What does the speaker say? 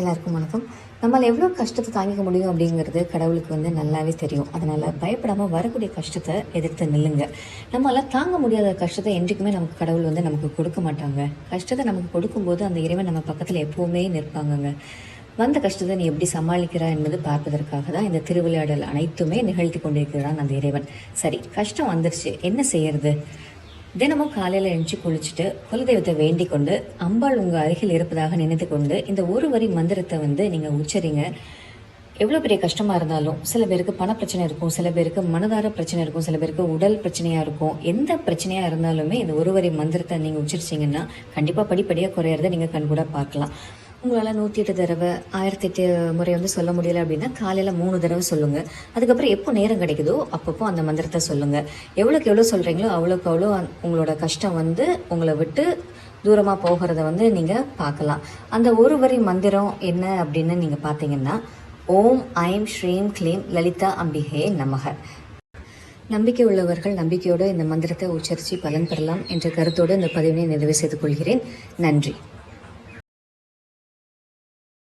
எல்லாருக்கும் வணக்கம். நம்மளால் எவ்வளோ கஷ்டத்தை தாங்கிக்க முடியும் அப்படிங்கிறது கடவுளுக்கு வந்து நல்லாவே தெரியும். அதனால் பயப்படாமல் வரக்கூடிய கஷ்டத்தை எதிர்த்து நில்லுங்க. நம்மளால் தாங்க முடியாத கஷ்டத்தை என்றைக்குமே நமக்கு கடவுள் வந்து நமக்கு கொடுக்க மாட்டாங்க. கஷ்டத்தை நமக்கு கொடுக்கும்போது அந்த இறைவன் நம்ம பக்கத்தில் எப்போவுமே நிற்பாங்கங்க. வந்த கஷ்டத்தை நீ எப்படி சமாளிக்கிறா என்பது பார்ப்பதற்காக தான் இந்த திருவிளையாடல் அனைத்துமே நிகழ்த்தி கொண்டிருக்கிறான் அந்த இறைவன். சரி கஷ்டம் வந்துருச்சு. என்ன செய்யறது? தினமும் காலையில் எழுந்து குளிச்சுட்டு குலதெய்வத்தை வேண்டிக் கொண்டு அம்பாள் உங்கள் அருகில் இருப்பதாக நினைத்து கொண்டு இந்த ஒரு வரி மந்திரத்தை வந்து நீங்கள் உச்சரிங்க. எவ்வளோ பெரிய கஷ்டமாக இருந்தாலும் சில பேருக்கு பண பிரச்சனை இருக்கும் சில பேருக்கு மனதார பிரச்சனை இருக்கும் சில பேருக்கு உடல் பிரச்சனையாக இருக்கும். எந்த பிரச்சனையாக இருந்தாலுமே இந்த ஒரு வரி மந்திரத்தை நீங்கள் உச்சரிச்சிங்கன்னா கண்டிப்பாக படிப்படியாக குறையிறத நீங்கள் கண்கூட பார்க்கலாம். உங்களால் நூற்றி எட்டு தடவை ஆயிரத்தி எட்டு முறை வந்து சொல்ல முடியல அப்படின்னா காலையில் மூணு தடவை சொல்லுங்கள் அதுக்கப்புறம் எப்போ நேரம் கிடைக்குதோ அப்பப்போ அந்த மந்திரத்தை சொல்லுங்கள் எவ்வளோக்கு எவ்வளோ சொல்கிறீங்களோ அவ்வளோக்கு அவ்வளோ உங்களோட கஷ்டம் வந்து உங்களை விட்டு தூரமாக போகிறத வந்து நீங்கள் பார்க்கலாம். அந்த ஒரு வரி மந்திரம் என்ன அப்படின்னு நீங்கள் பார்த்தீங்கன்னா ஓம் ஐம் ஸ்ரீம் க்ளீம் லலிதா அம்பிகே நமக. நம்பிக்கை உள்ளவர்கள் நம்பிக்கையோடு இந்த மந்திரத்தை உச்சரித்து பலன் பெறலாம் என்ற கருத்தோடு இந்த பதிவினை நிறைவு செய்து கொள்கிறேன். நன்றி.